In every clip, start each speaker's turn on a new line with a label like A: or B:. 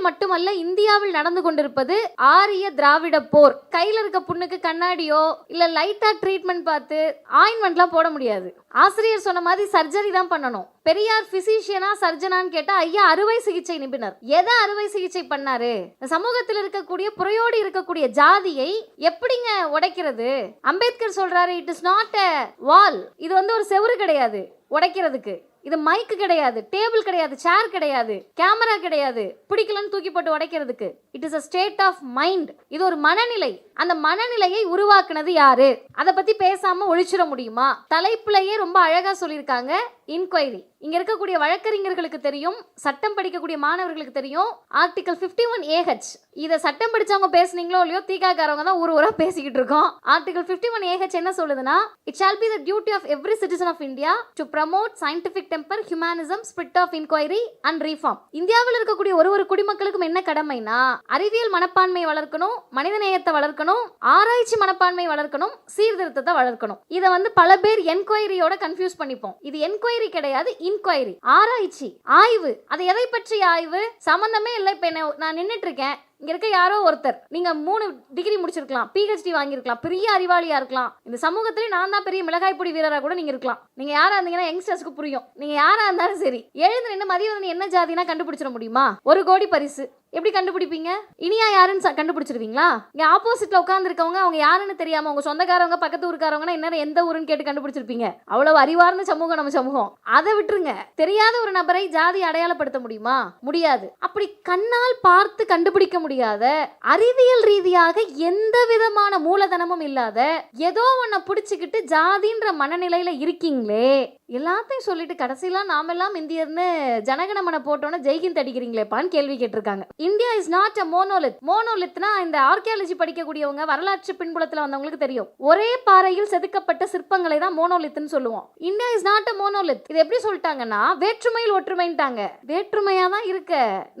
A: தமிழ்நாட்டில் மட்டுமல்ல இந்தியாவில் நடந்து கொண்டிருப்பது ஆரிய திராவிட போர். கையில இருக்க புண்ணுக்கு கண்ணாடியோ இல்ல லைட்டா ட்ரீட்மெண்ட் பார்த்து ஆயின்மெண்ட்லாம் போட முடியாது. ஆசிரியர் சொன்ன மாதிரி சர்ஜரி தான் பண்ணணும். பெரியார் பிசிஷியனா சர்ஜனான்னு கேட்டா ஐயா அறுவை சிகிச்சை நிபுணர். எதை அறுவை சிகிச்சை பண்ணாரு? சமூகத்தில் இருக்கக்கூடிய புறையோடு இருக்கக்கூடிய ஜாதியை எப்படிங்க உடைக்கிறது? அம்பேத்கர் சொல்றாரு it is not a wall இது வந்து ஒரு செவுரு கிடையாது உடைக்கிறதுக்கு. இது மைக்கு கிடையாது. டேபிள் கிடையாது. சேர் கிடையாது. கேமரா கிடையாது. பிடிக்கலன்னு தூக்கி போட்டு உடைக்கிறதுக்கு. It is a state of mind இது ஒரு மனநிலை. அந்த மனநிலையை உருவாக்குனது யாரு? அதை பத்தி பேசாம ஒழிச்சிட முடியுமா? தலைப்புலயே ரொம்ப அழகா சொல்லியிருக்காங்க இன்கொயரி இங்க இருக்கக்கூடிய வழக்கறிஞர்களுக்கு தெரியும் சட்டம் படிக்கக்கூடிய மாணவர்களுக்கு தெரியும் ஆர்டிகல் 51 ஒன் ஏஹெச் இதை சட்டம் படிச்சவங்க பேசுனீங்களோ இல்லையோ தீகாக்காரவங்க தான் ஊர் ஊரா பேசிக்கிட்டு இருக்கோம். ஆர்டிகல் 51 ஒன் ஏஹெச் என்ன சொல்லுதுன்னா it shall be the duty of every citizen of India to promote scientific temper humanism spirit of inquiry and reform இந்தியாவில் இருக்கக்கூடிய ஒரு ஒரு குடிமக்களுக்கும் என்ன கடமைனா அறிவியல் மனப்பான்மை வளர்க்கணும் மனிதநேயத்தை வளர்க்கணும் ஆராய்ச்சி மனப்பான்மை வளர்க்கணும் சீர்திருத்தத்தை வளர்க்கணும். இதை வந்து பல பேர் என்கொயரியோட கன்ஃபியூஸ் பண்ணிப்போம். இது என்கொயரி கிடையாது இன்கொயரி ஆராய்ச்சி ஆய்வு. அது எதை பற்றிய ஆய்வு? சம்பந்தமே இல்லை. இப்போ என்ன நான் நின்றுட்டு இருக்கேன் இங்க இருக்க யாரோ ஒருத்தர். நீங்க மூணு டிகிரி முடிச்சிருக்கலாம். பிஹெச்டி வாங்கியிருக்கலாம். பெரிய அறிவாளியா இருக்கலாம். இந்த சமூகத்திலே நான் தான் பெரிய மிளகாய் பொடி வீரரா கூட நீங்க இருக்கலாம். நீங்க யாரா இருந்தீங்கன்னா யங்ஸ்டர்ஸ்க்கு புரியும். நீங்க யாரா இருந்தாலும் சரி. எழுந்து நின்று மதியம் என்ன ஜாதினா கண்டுபிடிச்சிட முடியுமா? ஒரு கோடி பரிசு. எப்படி கண்டுபிடிப்பீங்க? இனியா யாருன்னு கண்டுபிடிச்சிருவீங்களா? இங்க ஆப்போசிட்ல உட்காந்துருக்கவங்க அவங்க யாருன்னு தெரியாம அவங்க சொந்தக்காரவங்க பக்கத்து ஊருக்காரவங்கன்னா என்ன எந்த ஊருன்னு கேட்டு கண்டுபிடிச்சிருப்பீங்க. அவ்வளவு அறிவார்ந்த சமூகம் நம்ம சமூகம். அதை விட்டுருங்க. தெரியாத ஒரு நபரை ஜாதி அடையாளப்படுத்த முடியுமா? முடியாது. அப்படி கண்ணால் பார்த்து கண்டுபிடிக்க முடியாத அறிவியல் ரீதியாக எந்த விதமான மூலதனமும் இல்லாத ஏதோ ஒன்ன பிடிச்சிக்கிட்டு ஜாதின்ற மனநிலையில இருக்கீங்களே எல்லாத்தையும் சொல்லிட்டு கடைசியில நாமெல்லாம் இந்தியர்னு ஜனகணமன போட்டோன்னு ஜெய்கிந்த் அடிக்கிறீங்களேப்பான்னு கேள்வி கேட்டிருக்காங்க. India is not a monolith மோனோலித்னா இந்த ஆர்கியாலஜி படிக்கக்கூடியவங்க வரலாற்று பின்புலத்தில் வந்தவங்களுக்கு தெரியும். ஒரே பாறையில் செதுக்கப்பட்ட சிற்பங்களை தான் மோனோலித்னு சொல்லுவோம். India is not a monolith இது எப்படி சொல்லிட்டாங்கன்னா வேற்றுமையில் ஒற்றுமைன்ட்டாங்க. வேற்றுமையா தான் இருக்க.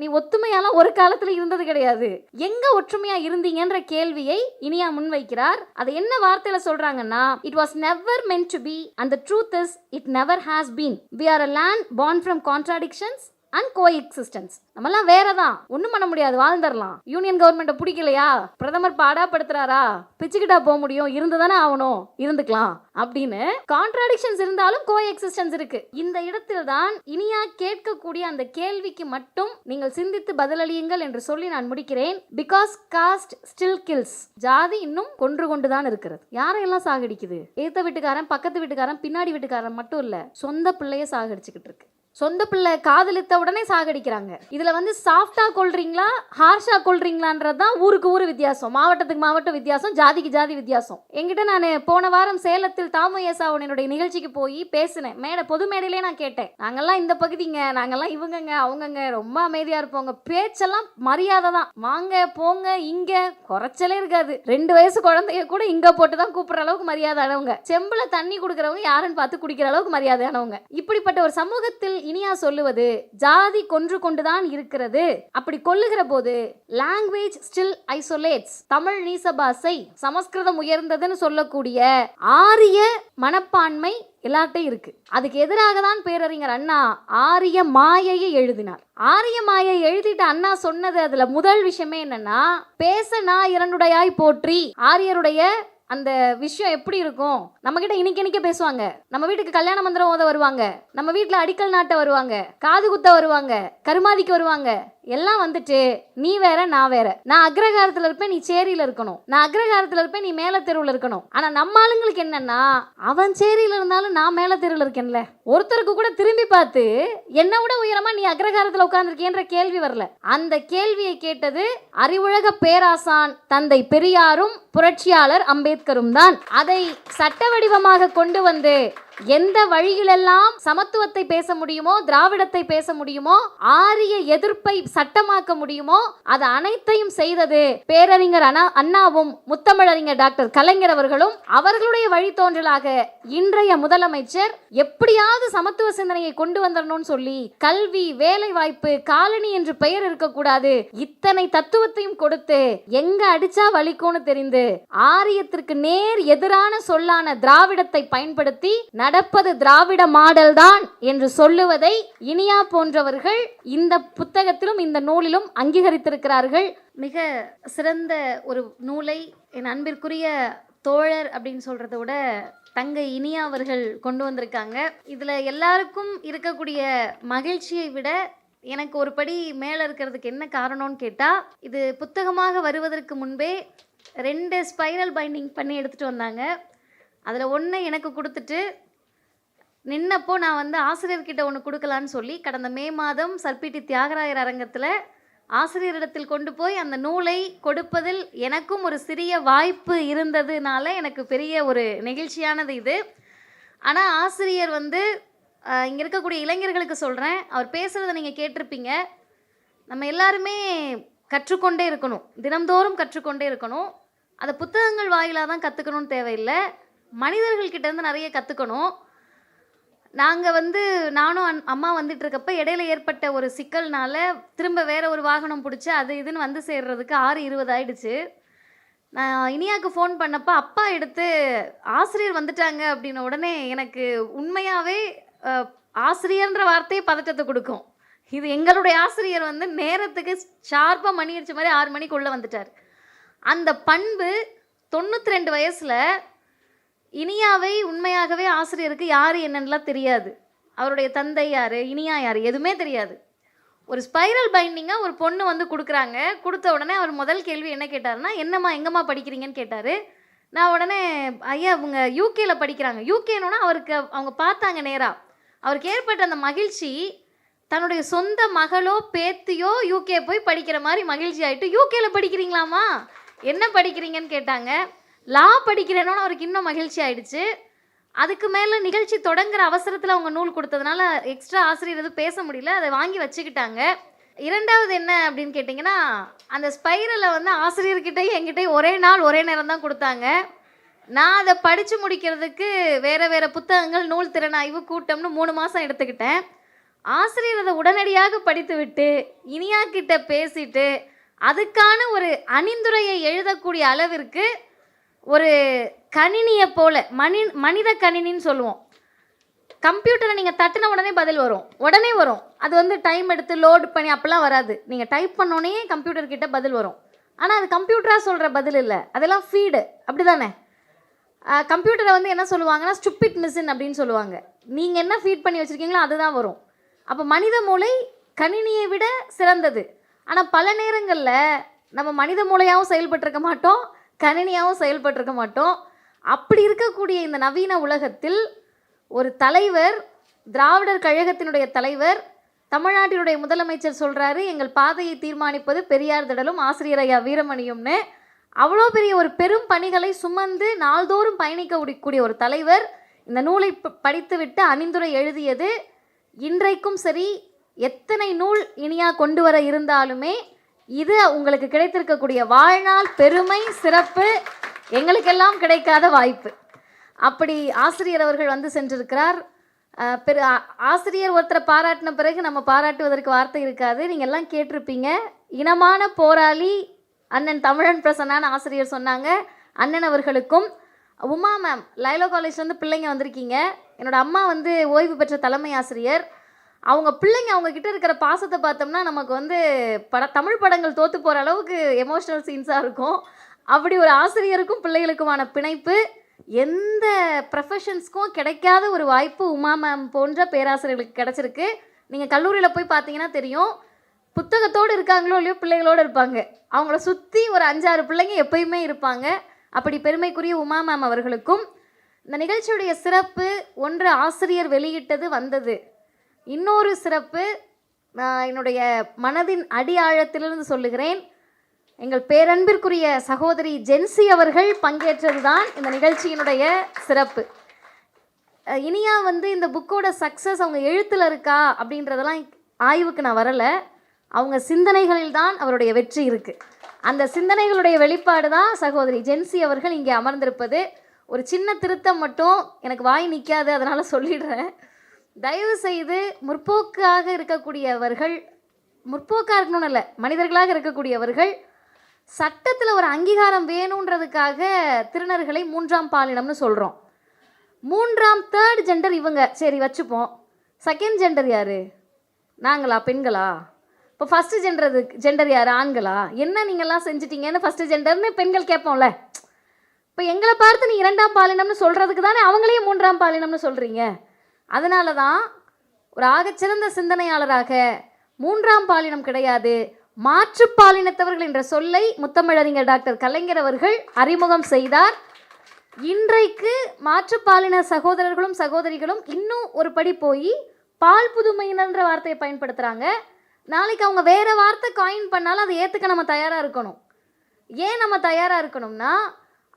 A: நீ ஒத்துமையாலாம் ஒரு காலத்தில் இருந்தது கிடையாது. எங்க ஒற்றுமையா இருந்தீங்கன்ற கேள்வியை இனியா முன்வைக்கிறார். அதை என்ன வார்த்தையில சொல்றாங்கன்னா it was never meant to be and truth is it never has been. We are a land born from contradictions and coexistence நம்மலாம் வேற தான் ஒன்றும் பண்ண முடியாது வாழ்ந்துடலாம். யூனியன் கவர்மெண்ட்டை பிடிக்கலையா? பிரதமர் பாடாப்படுத்துறாரா? பிச்சுக்கிட்டா போக முடியும். இருந்து தானே ஆகணும். இருந்துக்கலாம். அப்படின்னு கான்ட்ராடிக்ஷன்ஸ் இருந்தாலும் கோ எக்ஸிஸ்டன்ஸ் இருக்கு. இந்த இடத்தில் தான் இனியா கேட்கக்கூடிய அந்த கேள்விக்கு மட்டும் நீங்கள் சிந்தித்து பதிலளியுங்கள் என்று சொல்லி நான் முடிக்கிறேன். பிகாஸ் காஸ்ட் ஸ்டில் கில்ஸ் ஜாதி இன்னும் கொன்று கொண்டு தான் இருக்கிறது. யாரையெல்லாம் சாகடிக்குது? ஏத்த வீட்டுக்காரன் பக்கத்து வீட்டுக்காரன் பின்னாடி வீட்டுக்காரன் மட்டும் இல்ல சொந்த பிள்ளைய சாகடிச்சுக்கிட்டு இருக்கு. சொந்த பிள்ளை காதலித்த உடனே சாகடிக்கிறாங்க. இதில் வந்து சாஃப்டாக கொள்றீங்களா ஹார்ஷாக கொள்றீங்களான்றது தான் ஊருக்கு ஊர் வித்தியாசம். மாவட்டத்துக்கு மாவட்டம் வித்தியாசம் ஜாதிக்கு ஜாதி வித்தியாசம். என்கிட்ட நான் போன வாரம் சேலத்தில் தாமு நிகழ்ச்சிக்கு போய் பேசினேன். மேடை பொது மேடையிலே நான் கேட்டேன். நாங்கள்லாம் இந்த பகுதிங்க நாங்கள்லாம் இவங்கங்க அவங்கங்க ரொம்ப அமைதியாக இருப்போங்க. பேச்செல்லாம் மரியாதை தான் வாங்க போங்க இங்கே குறைச்சலே இருக்காது. ரெண்டு வயசு குழந்தைய கூட இங்கே போட்டு தான் கூப்பிட்ற அளவுக்கு மரியாதையானவங்க. செம்பில் தண்ணி கொடுக்குறவங்க யாருன்னு பார்த்து குடிக்கிற அளவுக்கு மரியாதையானவங்க. இப்படிப்பட்ட ஒரு சமூகத்தில் இனியா சொல்லுவது ஜாதி கொன்று கொண்டுதான் இருக்கிறது. அப்படி கொல்லுகிற போது லாங்குவேஜ் ஸ்டில் ஐசோலேட்ஸ் தமிழ் நீசபாசை சமஸ்கிருதம் உயர்ந்ததுன்னு சொல்லக்கூடிய ஆரிய மனப்பான்மை எல்லார்ட்டையும் இருக்கு. அதுக்கு எதிராக தான் பேரறிஞர் அண்ணா ஆரிய மாயையை எழுதினார். ஆரிய மாயை எழுதிட்டு அண்ணா சொன்னது அதுல முதல் விஷயமே என்னன்னா பேச நான் இரண்டுடையாய் போற்றி ஆரியருடைய அந்த விஷயம் எப்படி இருக்கும்? நம்ம கிட்ட இன்னைக்கு பேசுவாங்க. நம்ம வீட்டுக்கு கல்யாண மந்திரம் ஓத வருவாங்க. நம்ம வீட்டில் அடிக்கல் நாட்ட வருவாங்க. காது குத்த வருவாங்க. கருமாதிக்கு வருவாங்க. எல்லாம் வந்துட்டு நீ வேற நான் வேற. நான் அக்ரகாரத்துல இருப்பேன் நீ சேரியில இருக்கணும். நான் அக்ரகாரத்துல இருப்பேன் நீ மேல தெருவில் இருக்கணும். ஆனா நம்ம ஆளுங்களுக்கு என்னன்னா அவன் சேரியில இருந்தாலும் நான் மேல தெருவில் இருக்கேன்ல. ஒருத்தருக்கு கூட திரும்பி பார்த்து என்னை விட உயரமா நீ அக்ரகாரத்துல உட்கார்ந்துருக்கேன்ற கேள்வி வரல. அந்த கேள்வியை கேட்டது அறிவுலக பேராசான் தந்தை பெரியாரும் புரட்சியாளர் அம்பேத்கரும் தான். அதை சட்ட வடிவமாக கொண்டு வந்து எந்த வழியிலெல்லாம் சமத்துவத்தை பேச முடியுமோ திராவிடத்தை பேச முடியுமோ ஆரிய எதிர்ப்பை சட்டமாக்க முடியுமோ அது அனைத்தையும் செய்தது பேரறிஞர் அண்ணா அண்ணாவும் முத்தமிழறிஞர் டாக்டர் கலைஞர் அவர்களும் அவர்களுடைய வழித்தோன்றலாக இன்றைய முதலமைச்சர் எப்படியாவது சமத்துவ சிந்தனையை கொண்டு வந்துடணும்னு சொல்லி கல்வி வேலை வாய்ப்பு காலனி என்று பெயர் இருக்கக்கூடாது. இத்தனை தத்துவத்தையும் கொடுத்து எங்க அடிச்சா வலிக்கும்னு தெரிந்து ஆரியத்திற்கு நேர் எதிரான சொல்லான திராவிடத்தை பயன்படுத்தி நடப்பது திராவிட மாடல் தான் என்று சொல்லுவதை இனியா போன்றவர்கள் இந்த புத்தகத்திலும் இந்த நூலிலும் அங்கீகரித்திருக்கிறார்கள். மிக சிறந்த ஒரு நூலை என் அன்பிற்குரிய தோழர் அப்படின்னு சொல்கிறத விட தங்கை இனியா அவர்கள் கொண்டு வந்திருக்காங்க. இதில் எல்லாருக்கும் இருக்கக்கூடிய மகிழ்ச்சியை விட எனக்கு ஒரு படி மேலே இருக்கிறதுக்கு என்ன காரணம்னு கேட்டால் இது புத்தகமாக வருவதற்கு முன்பே ரெண்டு ஸ்பைரல் பைண்டிங் பண்ணி எடுத்துகிட்டு வந்தாங்க. அதில் ஒன்று எனக்கு கொடுத்துட்டு நின்னப்போ நான் வந்து ஆசிரியர்கிட்ட ஒன்று கொடுக்கலான்னு சொல்லி கடந்த மே மாதம் சர்பிடி தியாகராயர் அரங்கத்தில் ஆசிரியரிடத்தில் கொண்டு போய் அந்த நூலை கொடுப்பதில் எனக்கும் ஒரு சிறிய வாய்ப்பு இருந்ததுனால எனக்கு பெரிய ஒரு நெகிழ்ச்சியானது இது. ஆனால் ஆசிரியர் வந்து இங்கே இருக்கக்கூடிய இளைஞர்களுக்கு சொல்கிறேன் அவர் பேசுகிறத நீங்கள் கேட்டிருப்பீங்க. நம்ம எல்லாருமே கற்றுக்கொண்டே இருக்கணும். தினம்தோறும் கற்றுக்கொண்டே இருக்கணும். அதை புத்தகங்கள் வாயிலாக தான் கற்றுக்கணும்னு தேவையில்லை மனிதர்கள்கிட்டேருந்து நிறைய கற்றுக்கணும் நாங்கள் வந்து நானும் அம்மா வந்துட்டு இருக்கப்ப இடையில ஏற்பட்ட ஒரு சிக்கல்னால திரும்ப வேற ஒரு வாகனம் பிடிச்சி அது இதுன்னு வந்து சேர்றதுக்கு ஆறு இருபது ஆயிடுச்சு. நான் இனியாவுக்கு ஃபோன் பண்ணப்போ அப்பா எடுத்து ஆசிரியர் வந்துட்டாங்க அப்படின்ன உடனே எனக்கு உண்மையாகவே ஆசிரியர்ன்ற வார்த்தையே பதட்டத்தை கொடுக்கும். இது எங்களுடைய ஆசிரியர் வந்து நேரத்துக்கு ஷார்ப்பாக மணி அடித்த மாதிரி ஆறு மணிக்குள்ளே வந்துட்டார். அந்த பண்பு தொண்ணூற்றி ரெண்டு வயசில் இனியாவை உண்மையாகவே ஆசிரியருக்கு யார் என்னன்னுலாம் தெரியாது. அவருடைய தந்தை யார் இனியா யார் எதுவுமே தெரியாது. ஒரு ஸ்பைரல் பைண்டிங்காக ஒரு பொண்ணு வந்து கொடுக்குறாங்க. கொடுத்த உடனே அவர் முதல் கேள்வி என்ன கேட்டாருன்னா என்னம்மா எங்கம்மா படிக்கிறீங்கன்னு கேட்டார். நான் உடனே ஐயா அவங்க யூகேயில் படிக்கிறாங்க. யூகேனோன்னா அவருக்கு அவங்க பார்த்தாங்க நேராக அவருக்கு ஏற்பட்ட அந்த மகிழ்ச்சி தன்னுடைய சொந்த மகளோ பேத்தியோ யூகே போய் படிக்கிற மாதிரி மகிழ்ச்சி ஆகிட்டு யூகேயில் படிக்கிறீங்களாமா என்ன படிக்கிறீங்கன்னு கேட்டாங்க. லா படிக்கிறேனோன்னு அவருக்கு இன்னும் மகிழ்ச்சி ஆயிடுச்சு. அதுக்கு மேலே நிகழ்ச்சி தொடங்குற அவசரத்தில் அவங்க நூல் கொடுத்ததுனால எக்ஸ்ட்ரா ஆசிரியர் எதுவும் பேச முடியல. அதை வாங்கி வச்சுக்கிட்டாங்க. இரண்டாவது என்ன அப்படின்னு கேட்டிங்கன்னா அந்த ஸ்பைரலை வந்து ஆசிரியர்கிட்டையும் என்கிட்டயும் ஒரே நாள் ஒரே நேரம் தான் கொடுத்தாங்க. நான் அதை படித்து முடிக்கிறதுக்கு வேறு வேறு புத்தகங்கள் நூல் திறனாய்வு கூட்டம்னு மூணு மாதம் எடுத்துக்கிட்டேன். ஆசிரியர் அதை உடனடியாக படித்து விட்டு இனியா கிட்ட பேசிட்டு அதுக்கான ஒரு அணிந்துரையை எழுதக்கூடிய அளவிற்கு ஒரு கணினியை போல மனி மனித கணினின்னு சொல்லுவோம். கம்ப்யூட்டரை நீங்கள் தட்டின உடனே பதில் வரும். உடனே வரும். அது வந்து டைம் எடுத்து லோட் பண்ணி அப்போல்லாம் வராது. நீங்கள் டைப் பண்ணோடனே கம்ப்யூட்டர்கிட்ட பதில் வரும். ஆனால் அது கம்ப்யூட்டராக சொல்கிற பதில் இல்லை. அதெல்லாம் ஃபீடு அப்படி தானே கம்ப்யூட்டரை வந்து என்ன சொல்லுவாங்கன்னா ஸ்டுப்பிட் மிஷின் அப்படின்னு சொல்லுவாங்க. நீங்கள் என்ன ஃபீட் பண்ணி வச்சுருக்கீங்களோ அதுதான் வரும். அப்போ மனித மூளை கணினியை விட சிறந்தது. ஆனால் பல நேரங்களில் நம்ம மனித மூளையாகவும் செயல்பட்டுருக்க மாட்டோம். கணினியாகவும் செயல்பட்டிருக்க மாட்டோம். அப்படி இருக்கக்கூடிய இந்த நவீன உலகத்தில் ஒரு தலைவர் திராவிடர் கழகத்தினுடைய தலைவர் தமிழ்நாட்டினுடைய முதலமைச்சர் சொல்கிறாரு எங்கள் பாதையை தீர்மானிப்பது பெரியார் திடலும் ஆசிரியர் ஐயா வீரமணியும்னு. அவ்வளோ பெரிய ஒரு பெரும் பணிகளை சுமந்து நாள்தோறும் பயணிக்க கூடிய ஒரு தலைவர் இந்த நூலை ப- படித்துவிட்டு அணிந்துரை எழுதியது இன்றைக்கும் சரி எத்தனை நூல் இனியா கொண்டு வர இருந்தாலுமே இது உங்களுக்கு கிடைத்திருக்கக்கூடிய வாழ்நாள் பெருமை சிறப்பு எங்களுக்கெல்லாம் கிடைக்காத வாய்ப்பு. அப்படி ஆசிரியர் அவர்கள் வந்து சென்றிருக்கிறார். பெரு ஆ- ஆசிரியர் ஒருத்தரை பாராட்டின பிறகு நம்ம பாராட்டுவதற்கு வார்த்தை இருக்காது. நீங்கள் எல்லாம் கேட்டிருப்பீங்க. இனமான போராளி அண்ணன் தமிழன் பிரசன்னான ஆசிரியர் சொன்னாங்க. அண்ணன் அவர்களுக்கும் உமா மேம் லைலோ காலேஜ்லேருந்து பிள்ளைங்க வந்திருக்கீங்க. என்னோடய அம்மா வந்து ஓய்வு பெற்ற தலைமை ஆசிரியர். அவங்க பிள்ளைங்க அவங்க கிட்ட இருக்கிற பாசத்தை பார்த்தோம்னா நமக்கு வந்து பட தமிழ் படங்கள் தோத்து போகிற அளவுக்கு எமோஷ்னல் சீன்ஸாக இருக்கும். அப்படி ஒரு ஆசிரியருக்கும் பிள்ளைகளுக்குமான பிணைப்பு எந்த ப்ரொஃபஷன்ஸ்க்கும் கிடைக்காத ஒரு வாய்ப்பு உமா மேம் போன்ற பேராசிரியர்களுக்கு கிடச்சிருக்கு. நீங்கள் கல்லூரியில் போய் பார்த்தீங்கன்னா தெரியும் புத்தகத்தோடு இருக்காங்களோ இல்லையோ பிள்ளைகளோடு இருப்பாங்க. அவங்கள சுற்றி ஒரு அஞ்சாறு பிள்ளைங்க எப்பயுமே இருப்பாங்க. அப்படி பெருமைக்குரிய உமா மேம் அவர்களுக்கும் இந்த நிகழ்ச்சியுடைய சிறப்பு ஒன்று ஆசிரியர் வெளியிட்டது வந்தது. இன்னொரு சிறப்பு நான் என்னுடைய மனதின் அடி ஆழத்திலிருந்து சொல்லுகிறேன். எங்கள் பேரன்பிற்குரிய சகோதரி ஜென்சி அவர்கள் பங்கேற்றது தான் இந்த நிகழ்ச்சியினுடைய சிறப்பு. இனியா வந்து இந்த புக்கோட சக்ஸஸ் அவங்க எழுத்தில் இருக்கா அப்படின்றதெல்லாம் ஆய்வுக்கு நான் வரலை. அவங்க சிந்தனைகளில் தான் அவருடைய வெற்றி இருக்குது அந்த சிந்தனைகளுடைய வெளிப்பாடு தான் சகோதரி ஜென்சி அவர்கள் இங்கே அமர்ந்திருப்பது. ஒரு சின்ன திருத்தம் மட்டும் எனக்கு வாய் நிற்காது அதனால் சொல்லிடுறேன். தயவு செய்து முற்போக்காக இருக்கக்கூடியவர்கள் முற்போக்காக இருக்கணும்னு இல்லை மனிதர்களாக இருக்கக்கூடியவர்கள் சட்டத்தில் ஒரு அங்கீகாரம் வேணுன்றதுக்காக திருநர்களை மூன்றாம் பாலினம்னு சொல்கிறோம் மூன்றாம் தேர்ட் ஜெண்டர் இவங்க. சரி வச்சுப்போம். செகண்ட் ஜெண்டர் யார்? நாங்களா பெண்களா? இப்போ ஃபஸ்ட்டு ஜெண்டர் ஜெண்டர் யார்? ஆண்களா? என்ன நீங்கள்லாம் செஞ்சிட்டீங்கன்னு ஃபஸ்ட்டு ஜெண்டர்னு பெண்கள் கேட்போம்ல. இப்போ எங்களை பார்த்து நீ இரண்டாம் பாலினம்னு சொல்கிறதுக்கு தானே அவங்களையும் மூன்றாம் பாலினம்னு சொல்கிறீங்க அதனால தான் ஒரு ஆகச்சிறந்த சிந்தனையாளராக மூன்றாம் பாலினம் கிடையாது மாற்று பாலினத்தவர்கள் என்ற சொல்லை முத்தமிழறிஞர் டாக்டர் கலைஞர் அவர்கள் அறிமுகம் செய்தார். இன்றைக்கு மாற்றுப்பாலின சகோதரர்களும் சகோதரிகளும் இன்னும் ஒரு படி போய் பால் புதுமையினன்ற வார்த்தையை பயன்படுத்துகிறாங்க நாளைக்கு அவங்க வேறு வார்த்தை காயின் பண்ணாலும் அதை ஏற்றுக்க நம்ம தயாராக இருக்கணும். ஏன் நம்ம தயாராக இருக்கணும்னா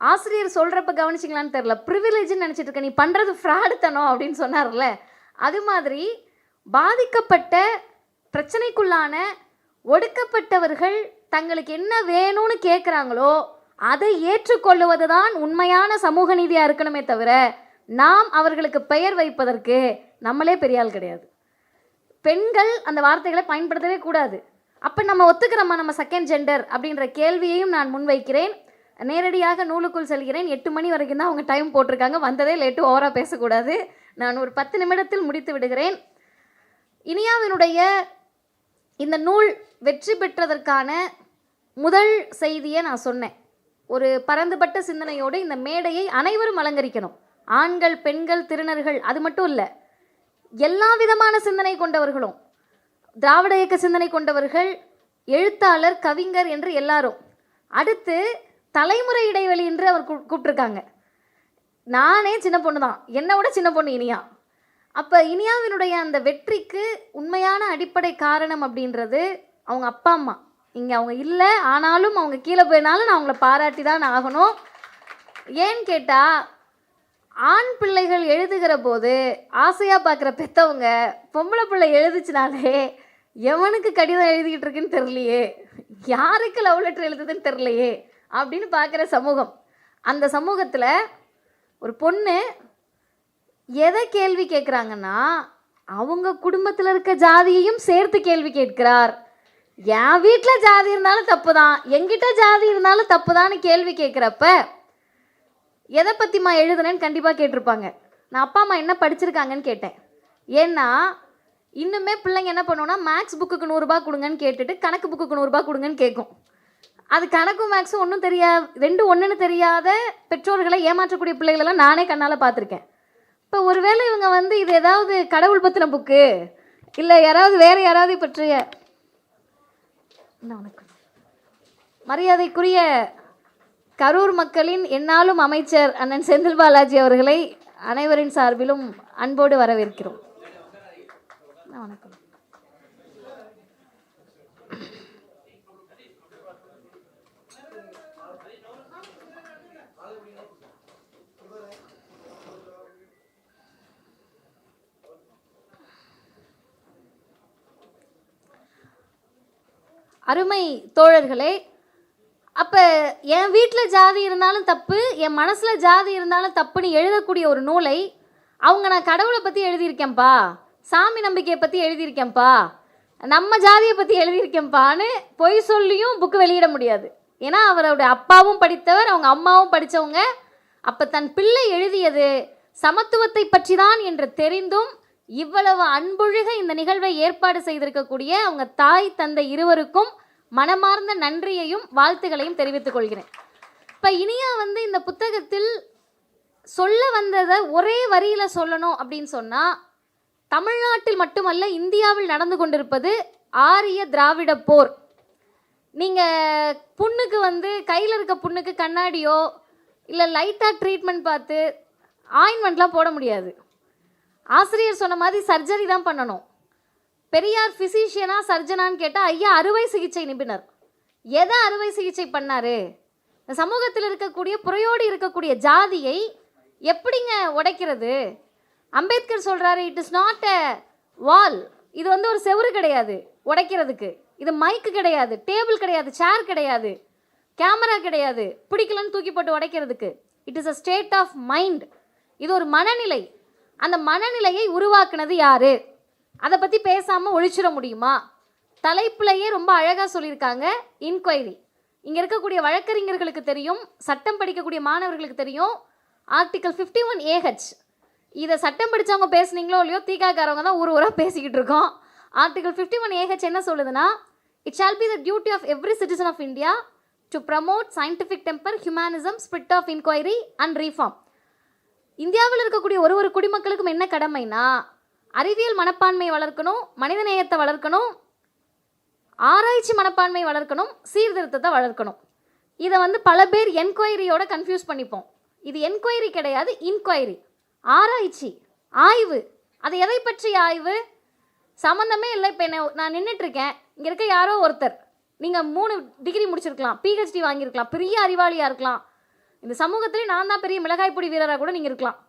A: ஆசிரியர் சொல்கிறப்ப கவனிச்சிங்களான்னு தெரில ப்ரிவிலேஜ்னு நினச்சிட்டு இருக்க நீ பண்ணுறது ஃப்ராடுத்தனம் அப்படின்னு சொன்னார்ல அது மாதிரி பாதிக்கப்பட்ட பிரச்சனைக்குள்ளான ஒடுக்கப்பட்டவர்கள் தங்களுக்கு என்ன வேணும்னு கேட்குறாங்களோ அதை ஏற்றுக்கொள்ளுவது தான் உண்மையான சமூக நீதியாக இருக்கணுமே தவிர நாம் அவர்களுக்கு பெயர் வைப்பதற்கு நம்மளே பெரியால் கிடையாது. பெண்கள் அந்த வார்த்தைகளை பயன்படுத்தவே கூடாது. அப்போ நம்ம ஒத்துக்கிறோமா நம்ம செகண்ட் ஜெண்டர் அப்படின்ற கேள்வியையும் நான் முன்வைக்கிறேன். நேரடியாக நூலுக்குள் செல்கிறேன். எட்டு மணி வரைக்கும் தான் அவங்க டைம் போட்டிருக்காங்க. வந்ததே லேட்டு ஓவராக பேசக்கூடாது. நான் ஒரு பத்து நிமிடத்தில் முடித்து விடுகிறேன். இனியாவினுடைய இந்த நூல் வெற்றி பெற்றதற்கான முதல் செய்தியை நான் சொன்னேன். ஒரு பரந்துபட்ட சிந்தனையோடு இந்த மேடையை அனைவரும் அலங்கரிக்கணும். ஆண்கள் பெண்கள் திருநர்கள் அது மட்டும் இல்லை எல்லா விதமான சிந்தனை கொண்டவர்களும் திராவிட இயக்க சிந்தனை கொண்டவர்கள் எழுத்தாளர் கவிஞர் என்று எல்லாரும். அடுத்து தலைமுறை இடைவெளி என்று அவர் கூ- கூப்பிட்ருக்காங்க நானே சின்ன பொண்ணு தான் என்னை விட சின்ன பொண்ணு இனியா. அப்போ இனியாவினுடைய அந்த வெற்றிக்கு உண்மையான அடிப்படை காரணம் அப்படின்றது அவங்க அப்பா அம்மா. இங்கே அவங்க இல்லை ஆனாலும் அவங்க கீழே போயினாலும் நான் அவங்கள பாராட்டி தான் ஆகணும். ஏன்னு கேட்டால் ஆண் பிள்ளைகள் எழுதுகிற போது ஆசையாக பார்க்குற பெற்றவங்க பொம்பளை பிள்ளை எழுதுச்சுனாலே எவனுக்கு கடிதம் எழுதிக்கிட்டு இருக்குன்னு தெரியலையே. யாருக்கு லவ் லெட்டர் எழுதுதுன்னு தெரியலையே. அப்படின்னு பார்க்குற சமூகம். அந்த சமூகத்தில் ஒரு பொண்ணு எதை கேள்வி கேட்குறாங்கன்னா அவங்க குடும்பத்தில் இருக்க ஜாதியையும் சேர்த்து கேள்வி கேட்கிறார். என் வீட்டில் ஜாதி இருந்தாலும் தப்பு தான் எங்கிட்ட ஜாதி இருந்தாலும் தப்பு தான்னு கேள்வி கேட்குறப்ப எதை பற்றிம்மா எழுதுனேன்னு கண்டிப்பாக கேட்டிருப்பாங்க. நான் அப்பா அம்மா என்ன படிச்சிருக்காங்கன்னு கேட்டேன். ஏன்னா இன்னுமே பிள்ளைங்க என்ன பண்ணுவோன்னா மேக்ஸ் புக்குக்கு நூறுரூபா கொடுங்கன்னு கேட்டுட்டு கணக்கு புக்குக்கு நூறுரூபா கொடுங்கன்னு கேட்கும் அது கணக்கும் மேக்ஸும் ஒன்றும் தெரியா ரெண்டும் ஒன்றுன்னு தெரியாத பெற்றோர்களை ஏமாற்றக்கூடிய பிள்ளைகளெல்லாம் நானே கண்ணால் பார்த்துருக்கேன். இப்போ ஒருவேளை இவங்க வந்து இது ஏதாவது கடவுள் பற்றின புக்கு இல்லை யாராவது வேறு யாராவது பற்றிய வணக்கம் மரியாதைக்குரிய கரூர் மக்களின் என்னாலும் அமைச்சர் அண்ணன் செந்தில் பாலாஜி அவர்களை அனைவரின் சார்பிலும் அன்போடு வரவேற்கிறோம். வணக்கம் அருமை தோழர்களே அப்போ என் வீட்டில் ஜாதி இருந்தாலும் தப்பு என் மனசில் ஜாதி இருந்தாலும் தப்புன்னு எழுதக்கூடிய ஒரு நூலை அவங்க நான் கடவுளை பற்றி எழுதியிருக்கேன்ப்பா சாமி நம்பிக்கையை பற்றி எழுதியிருக்கேன்ப்பா நம்ம ஜாதியை பற்றி எழுதியிருக்கேன்ப்பான்னு பொய் சொல்லியும் புக்கு வெளியிட முடியாது. ஏன்னா அவரோட அப்பாவும் படித்தவர் அவங்க அம்மாவும் படித்தவங்க அப்போ தன் பிள்ளை எழுதியது சமத்துவத்தை பற்றி தான் என்று தெரிந்தும் இவ்வளவு அன்பொழுக இந்த நிகழ்வை ஏற்பாடு செய்திருக்கக்கூடிய அவங்க தாய் தந்தை இருவருக்கும் மனமார்ந்த நன்றியையும் வாழ்த்துகளையும் தெரிவித்துக் கொள்கிறேன். இப்போ இனியா வந்து இந்த புத்தகத்தில் சொல்ல வந்ததை ஒரே வரியில் சொல்லணும் அப்படின்னு சொன்னால் தமிழ்நாட்டில் மட்டுமல்ல இந்தியாவில் நடந்து கொண்டிருப்பது ஆரிய திராவிட போர். நீங்கள் புண்ணுக்கு வந்து கையில் இருக்க புண்ணுக்கு கண்ணாடியோ இல்லை லைட்டாக ட்ரீட்மெண்ட் பார்த்து ஆயின்மெண்ட்லாம் போட முடியாது. ஆசிரியர் சொன்ன மாதிரி சர்ஜரி தான் பண்ணணும். பெரியார் ஃபிசிஷியனா சர்ஜனான்னு கேட்டால் ஐயா அறுவை சிகிச்சை நிபுணர். எதை அறுவை சிகிச்சை பண்ணாரு? இந்த சமூகத்தில் இருக்கக்கூடிய புறையோடு இருக்கக்கூடிய ஜாதியை எப்படிங்க உடைக்கிறது? அம்பேத்கர் சொல்கிறாரு it is not a wall இது வந்து ஒரு செவுரு கிடையாது உடைக்கிறதுக்கு. இது மைக்கு கிடையாது டேபிள் கிடையாது சேர் கிடையாது கேமரா கிடையாது. பிடிக்கலன்னு தூக்கி போட்டு உடைக்கிறதுக்கு. It is a state of mind இது ஒரு மனநிலை. அந்த மனநிலையை உருவாக்குனது யாரு? அதை பற்றி பேசாமல் ஒழிச்சிட முடியுமா? தலைப்புலையே ரொம்ப அழகாக சொல்லியிருக்காங்க இன்கொயரி இங்கே இருக்கக்கூடிய வழக்கறிஞர்களுக்கு தெரியும் சட்டம் படிக்கக்கூடிய மாணவர்களுக்கு தெரியும் ஆர்டிகல் ஃபிஃப்டி ஒன் ஏஹெச் இதை சட்டம் படித்தவங்க பேசுனீங்களோ இல்லையோ தீக்காக்காரவங்க தான் ஊர் ஊராக பேசிக்கிட்டு இருக்கோம். ஆர்டிகல் ஃபிஃப்டி ஒன் ஏஹெச் என்ன சொல்லுதுன்னா it shall be the duty of every citizen of India to promote scientific temper humanism spirit of inquiry and reform இந்தியாவில் இருக்கக்கூடிய ஒரு ஒரு குடிமக்களுக்கும் என்ன கடமைனா அறிவியல் மனப்பான்மை வளர்க்கணும் மனிதநேயத்தை வளர்க்கணும் ஆராய்ச்சி மனப்பான்மை வளர்க்கணும் சீர்திருத்தத்தை வளர்க்கணும். இதை வந்து பல பேர் என்கொயரியோட கன்ஃபியூஸ் பண்ணிப்போம். இது என்கொயரி கிடையாது இன்கொயரி ஆராய்ச்சி ஆய்வு. அது எதை பற்றிய ஆய்வு? சம்மந்தமே இல்லை. இப்போ என்ன நான் நின்றுட்டுருக்கேன் இங்கே இருக்க யாரோ ஒருத்தர். நீங்கள் மூணு டிகிரி முடிச்சிருக்கலாம் பிஹெச்டி வாங்கியிருக்கலாம் பெரிய அறிவாளியாக இருக்கலாம். இந்த சமூகத்திலே நான் தான் பெரிய மிளகாய் பொடி வீரராக கூட நீங்கள் இருக்கலாம்.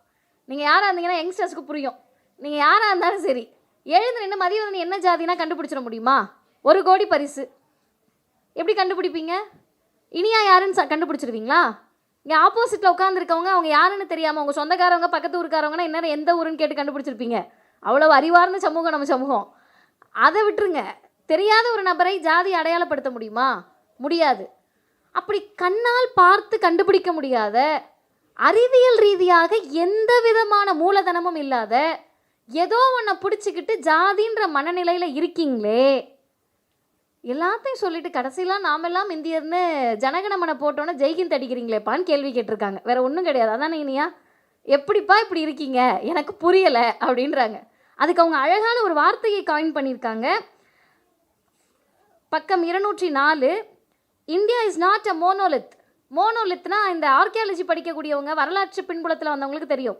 A: நீங்கள் யாராக இருந்தீங்கன்னா யங்ஸ்டர்ஸ்க்கு புரியும். நீங்கள் யாராக இருந்தாலும் சரி எழுந்து நின்று மதியம் என்ன ஜாதினா கண்டுபிடிச்சிட முடியுமா? ஒரு கோடி பரிசு. எப்படி கண்டுபிடிப்பீங்க? இனியா யாருன்னு ச- கண்டுபிடிச்சிருவீங்களா? இங்கே ஆப்போசிட்டில் உட்காந்துருக்கவங்க அவங்க யாருன்னு தெரியாமல் உங்கள் சொந்தக்காரவங்க பக்கத்து ஊருக்காரவங்கன்னா என்ன எந்த ஊருன்னு கேட்டு கண்டுபிடிச்சிருப்பீங்க. அவ்வளோ அறிவார்ந்த சமூகம் நம்ம சமூகம். அதை விட்டுருங்க. தெரியாத ஒரு நபரை ஜாதி அடையாளப்படுத்த முடியுமா? முடியாது. அப்படி கண்ணால் பார்த்து கண்டுபிடிக்க முடியாத அறிவியல் ரீதியாக எந்த விதமான மூலதனமும் இல்லாத ஏதோ ஒன்றை பிடிச்சிக்கிட்டு ஜாதின்ற மனநிலையில் இருக்கீங்களே. எல்லாத்தையும் சொல்லிட்டு கடைசிலாம் நாமெல்லாம் இந்தியர்னு ஜனகணமனை போட்டோன்னே ஜெய்கிந்த் அடிக்கிறீங்களேப்பான்னு கேள்வி கேட்டிருக்காங்க. வேற ஒன்றும் கிடையாது. அதானே இனியா? எப்படிப்பா இப்படி இருக்கீங்க? எனக்கு புரியலை அப்படின்றாங்க. அதுக்கு அவங்க அழகான ஒரு வார்த்தையை காயின் பண்ணியிருக்காங்க. பக்கம் இருநூற்றி நாலு India is not a monolith மோனோலித்னா இந்த ஆர்கியாலஜி படிக்கக்கூடியவங்க வரலாற்று பின்புலத்தில் வந்தவங்களுக்கு தெரியும்.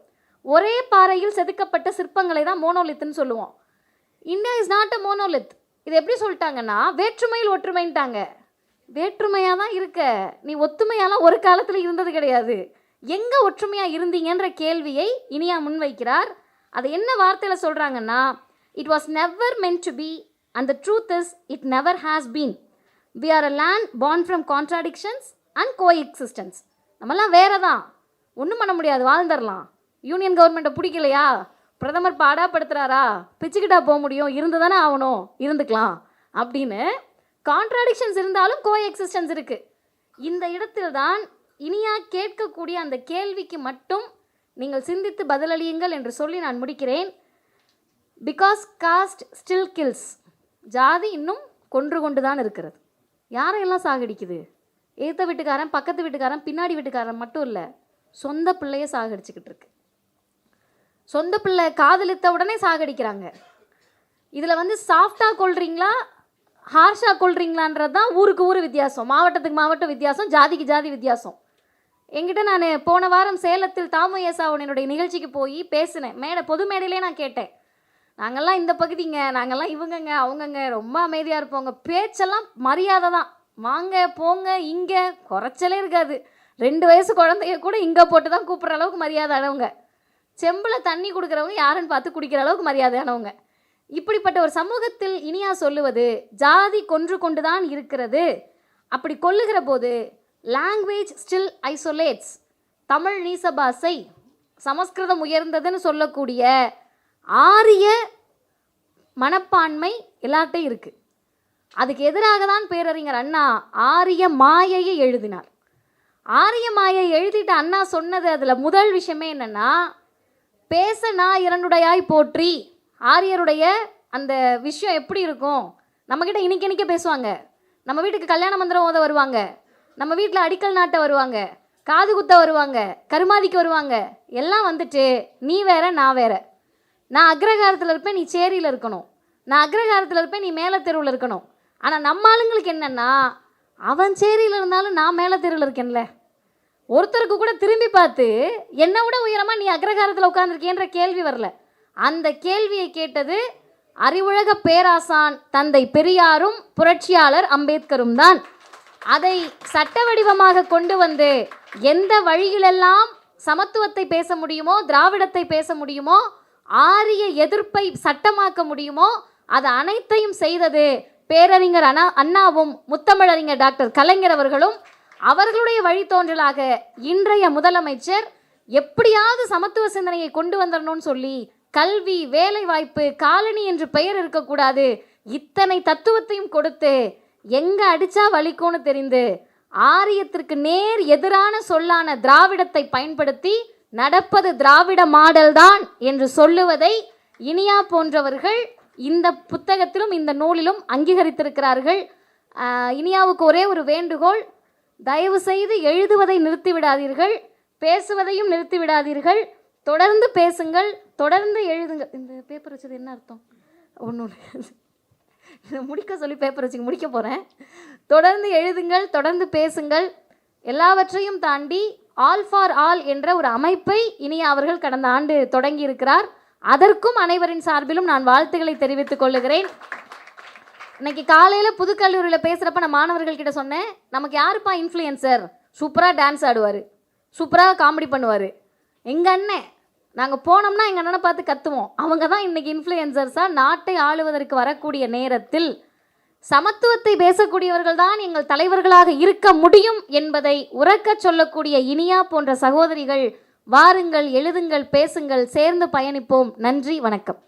A: ஒரே பாறையில் செதுக்கப்பட்ட சிற்பங்களை தான் மோனோலித்துன்னு சொல்லுவோம். India is not a monolith இது எப்படி சொல்லிட்டாங்கன்னா வேற்றுமையில் ஒற்றுமைன்ட்டாங்க. வேற்றுமையாக தான் இருக்க. நீ ஒத்துமையாலாம் ஒரு காலத்தில் இருந்தது கிடையாது. எங்கே ஒற்றுமையாக இருந்தீங்கன்ற கேள்வியை இனியா முன்வைக்கிறார். அது என்ன வார்த்தையில் சொல்கிறாங்கன்னா it was never meant to be and the truth is it never has been we are a land born from contradictions and coexistence நம்மலாம் வேறு தான் ஒன்றும் பண்ண முடியாது வாழ்ந்துடலாம். யூனியன் கவர்மெண்ட்டை பிடிக்கலையா? பிரதமர் பாடாப்படுத்துறாரா? பிச்சுக்கிட்டா போக முடியும். இருந்து தானே ஆகணும். இருந்துக்கலாம். அப்படின்னு கான்ட்ராடிக்ஷன்ஸ் இருந்தாலும் கோ எக்ஸிஸ்டன்ஸ் இருக்குது இந்த இடத்தில் தான் இனியா கேட்கக்கூடிய அந்த கேள்விக்கு மட்டும் நீங்கள் சிந்தித்து பதிலளியுங்கள் என்று சொல்லி நான் முடிக்கிறேன். பிகாஸ் காஸ்ட் ஸ்டில் கில்ஸ் ஜாதி இன்னும் கொன்று கொண்டு தான் இருக்கிறது. யாரையெல்லாம் சாகடிக்குது? ஏத்த வீட்டுக்காரன் பக்கத்து வீட்டுக்காரன் பின்னாடி வீட்டுக்காரன் மட்டும் இல்லை சொந்த பிள்ளைய சாகடிச்சுக்கிட்டு இருக்கு. சொந்த பிள்ளை காதலித்த உடனே சாகடிக்கிறாங்க. இதில் வந்து சாஃப்டாக கொள்றீங்களா ஹார்ஷாக கொள்றீங்களான்றது தான் ஊருக்கு ஊர் வித்தியாசம். மாவட்டத்துக்கு மாவட்டம் வித்தியாசம் ஜாதிக்கு ஜாதி வித்தியாசம். என்கிட்ட நான் போன வாரம் சேலத்தில் தாமு என்னுடைய நிகழ்ச்சிக்கு போய் பேசினேன். மேடை பொது மேடையிலே நான் கேட்டேன். நாங்கள்லாம் இந்த பகுதிங்க நாங்கள்லாம் இவங்கங்க அவங்கங்க ரொம்ப அமைதியாக இருப்போங்க பேச்செல்லாம் மரியாதை தான். வாங்க போங்க இங்கே குறைச்சலே இருக்காது. ரெண்டு வயசு குழந்தைய கூட இங்கே போட்டு தான் கூப்பிட்ற அளவுக்கு மரியாதை அளவுங்க செம்பில் தண்ணி கொடுக்குறவங்க யாருன்னு பார்த்து குடிக்கிற அளவுக்கு மரியாதையானவங்க. இப்படிப்பட்ட ஒரு சமூகத்தில் இனியா சொல்லுவது ஜாதி கொன்று கொண்டு தான் இருக்கிறது. அப்படி கொல்லுகிற போது லாங்குவேஜ் ஸ்டில் ஐசோலேட்ஸ் தமிழ் நீசபாசை சமஸ்கிருதம் உயர்ந்ததுன்னு சொல்லக்கூடிய ஆரிய மனப்பான்மை எல்லார்ட்டையும் இருக்குது அதுக்கு எதிராக தான் பேரறிஞர் அண்ணா ஆரிய மாயையை எழுதினார். ஆரிய மாயை எழுதிட்டு அண்ணா சொன்னது அதில் முதல் விஷயமே என்னன்னா பேச நான் இரண்டுடையாய் போற்றி. ஆரியருடைய அந்த விஷயம் எப்படி இருக்கும்? நம்மக்கிட்ட இனிக்க இனிக்க பேசுவாங்க. நம்ம வீட்டுக்கு கல்யாண மந்திரம் ஓத வருவாங்க. நம்ம வீட்டில் அடிக்கல் நாட்ட வருவாங்க. காது குத்த வருவாங்க. கருமாதிக்கு வருவாங்க. எல்லாம் வந்துட்டு நீ வேற நான் வேற. நான் அக்ரகாரத்தில் இருப்பேன் நீ சேரியில் இருக்கணும். நான் அக்ரகாரத்தில் இருப்பேன் நீ மேலே தெருவில் இருக்கணும். ஆனால் நம்ம ஆளுங்களுக்கு என்னென்னா அவன் சேரியில் இருந்தாலும் நான் மேலே தெருவில் இருக்கேன்ல. ஒருத்தருக்கு கூட திரும்பி பார்த்து என்னை விட உயரமாக நீ அக்ரகாரத்தில் உட்காந்துருக்கேன்ற கேள்வி வரல. அந்த கேள்வியை கேட்டது அறிவுலக பேராசான் தந்தை பெரியாரும் புரட்சியாளர் அம்பேத்கரும் தான். அதை சட்ட வடிவமாக கொண்டு வந்து எந்த வழியிலெல்லாம் சமத்துவத்தை பேச முடியுமோ திராவிடத்தை பேச முடியுமோ ஆரிய எதிர்ப்பை சட்டமாக்க முடியுமோ அது அனைத்தையும் செய்தது பேரறிஞர் அண்ணா அண்ணாவும் முத்தமிழறிஞர் டாக்டர் கலைஞர் அவர்களும் அவர்களுடைய வழித்தோன்றலாக இன்றைய முதலமைச்சர் எப்படியாவது சமத்துவ சிந்தனையை கொண்டு வந்துடணும்னு சொல்லி கல்வி வேலைவாய்ப்பு காலனி என்று பெயர் இருக்கக்கூடாது. இத்தனை தத்துவத்தையும் கொடுத்து எங்கே அடித்தா வலிக்கும்னு தெரிந்து ஆரியத்திற்கு நேர் எதிரான சொல்லான திராவிடத்தை பயன்படுத்தி நடப்பது திராவிட மாடல் தான் என்று சொல்லுவதை இனியா போன்றவர்கள் இந்த புத்தகத்திலும் இந்த நூலிலும் அங்கீகரித்திருக்கிறார்கள். இனியாவுக்கு ஒரே ஒரு வேண்டுகோள் தயவு செய்து எழுதுவதை நிறுத்திவிடாதீர்கள் பேசுவதையும் நிறுத்திவிடாதீர்கள். தொடர்ந்து பேசுங்கள் தொடர்ந்து எழுதுங்கள். இந்த பேப்பர் வச்சது என்ன அர்த்தம்? ஒன்றும் இதை முடிக்க சொல்லி பேப்பர் வச்சு முடிக்க போகிறேன் தொடர்ந்து எழுதுங்கள் தொடர்ந்து பேசுங்கள். எல்லாவற்றையும் தாண்டி ஆல் ஃபார் ஆல் என்ற ஒரு அமைப்பை இனியா அவர்கள் கடந்த ஆண்டு தொடங்கி இருக்கிறார் அதற்கும் அனைவரின் சார்பிலும் நான் வாழ்த்துக்களை தெரிவித்துக் கொள்ளுகிறேன். இன்னைக்கு காலையில் புதுக்கல்லூரியில் பேசுகிறப்ப நான் மாணவர்கள் கிட்ட சொன்னேன் நமக்கு யாருப்பா இன்ஃப்ளூயன்சர் சூப்பராக டான்ஸ் ஆடுவார். சூப்பராக காமெடி பண்ணுவார். எங்கள் அண்ணன் நாங்கள் போனோம்னா எங்கள் அண்ணனை பார்த்து கத்துவோம். அவங்க தான் இன்னைக்கு இன்ஃப்ளூயன்சர்ஸாக நாட்டை ஆளுவதற்கு வரக்கூடிய நேரத்தில் சமத்துவத்தை பேசக்கூடியவர்கள் தான் எங்கள் தலைவர்களாக இருக்க முடியும் என்பதை உறக்கச் சொல்லக்கூடிய இனியா போன்ற சகோதரிகள் வாருங்கள் எழுதுங்கள் பேசுங்கள் சேர்ந்து பயணிப்போம். நன்றி வணக்கம்.